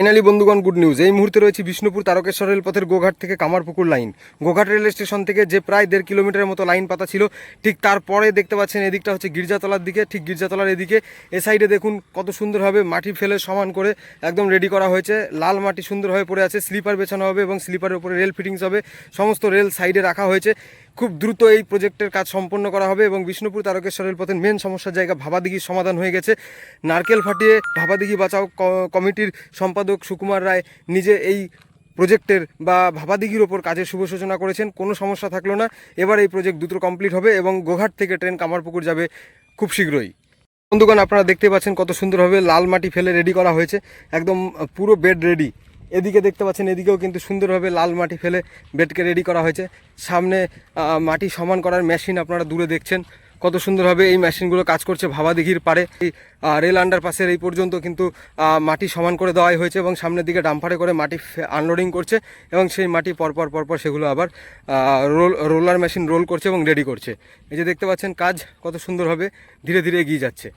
Finally বন্ধুগণ good news এই মুহূর্তে রয়েছে বিষ্ণুপুর তারকেশ্বর রেলপথের গোঘাট থেকে Kamarpukur line. Goghat rail station থেকে যে প্রায় দেড় কিলোমিটারের মতো লাইন পাতা ছিল, ঠিক তারপরে দেখতে পাচ্ছেন এদিকটা হচ্ছে গির্জাতলার দিকে, ঠিক গির্জাতলার এদিকে। এ সাইডে দেখুন কত সুন্দরভাবে মাটি ফেলে সমান করে একদম রেডি করা হয়েছে। লাল মাটি সুন্দরভাবে পড়ে আছে স্লিপার বেছানো হবে এবং স্লিপারের উপরে রেল ফিটিংস হবে। সমস্ত রেল সাইডে রাখা হয়েছে। খুব দ্রুত এই প্রজেক্টের কাজ সম্পন্ন করা হবে এবং বিষ্ণুপুর তারকেশ্বর রেলপথের মেন সমস্যার জায়গা ভাবাদিঘির সমাধান হয়ে গেছে। নারকেল ফাটিয়ে ভাবাদিঘি বাঁচাও কমিটির সম্পাদক সুকুমার রায় নিজে এই প্রজেক্টের বা ভাবাদিঘির ওপর কাজের শুভ সূচনা করেছেন, কোনো সমস্যা থাকল না। এবার এই প্রজেক্ট দ্রুত কমপ্লিট হবে এবং গোঘাট থেকে ট্রেন কামারপুকুর যাবে খুব শীঘ্রই। বন্ধুগণ, আপনারা দেখতে পাচ্ছেন কত সুন্দরভাবে লাল মাটি ফেলে রেডি করা হয়েছে। একদম পুরো বেড রেডি এদিকে দেখতে পাচ্ছেন, এদিকেও কিন্তু সুন্দরভাবে লাল মাটি ফেলে বেডকে রেডি করা হয়েছে। সামনে মাটি সমান করার মেশিন আপনারা দূরে দেখছেন। কত সুন্দরভাবে এই মেশিনগুলো কাজ করছে ভাবাদিঘির পারে এই রেল আন্ডারপাসের এই পর্যন্ত কিন্তু মাটি সমান করে দেওয়াই হয়েছে এবং সামনের দিকে ডাম্পারে করে মাটি আনলোডিং করছে এবং সেই মাটি পরপর পরপর সেগুলো আবার রোল রোলার মেশিন রোল করছে এবং রেডি করছে। এই যে দেখতে পাচ্ছেন, কাজ কত সুন্দরভাবে ধীরে ধীরে এগিয়ে যাচ্ছে।